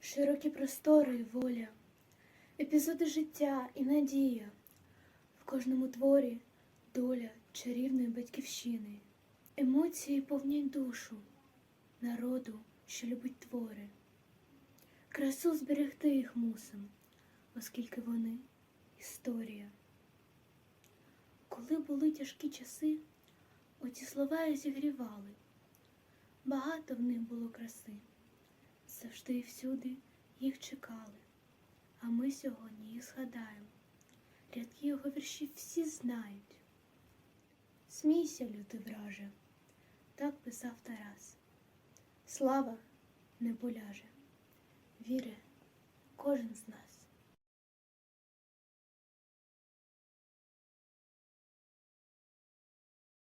широкі простори і воля, епізоди життя і надія, в кожному творі доля чарівної батьківщини, емоції повнять душу народу, що любить твори. Красу зберегти їх мусим, оскільки вони історія. Коли були тяжкі часи, оці слова зігрівали. Багато в них було краси, завжди і всюди їх чекали, а ми сьогодні їх згадаємо. Рядки його віршів всі знають. Смійся, лютий враже, так писав Тарас. Слава не поляже, віри кожен з нас.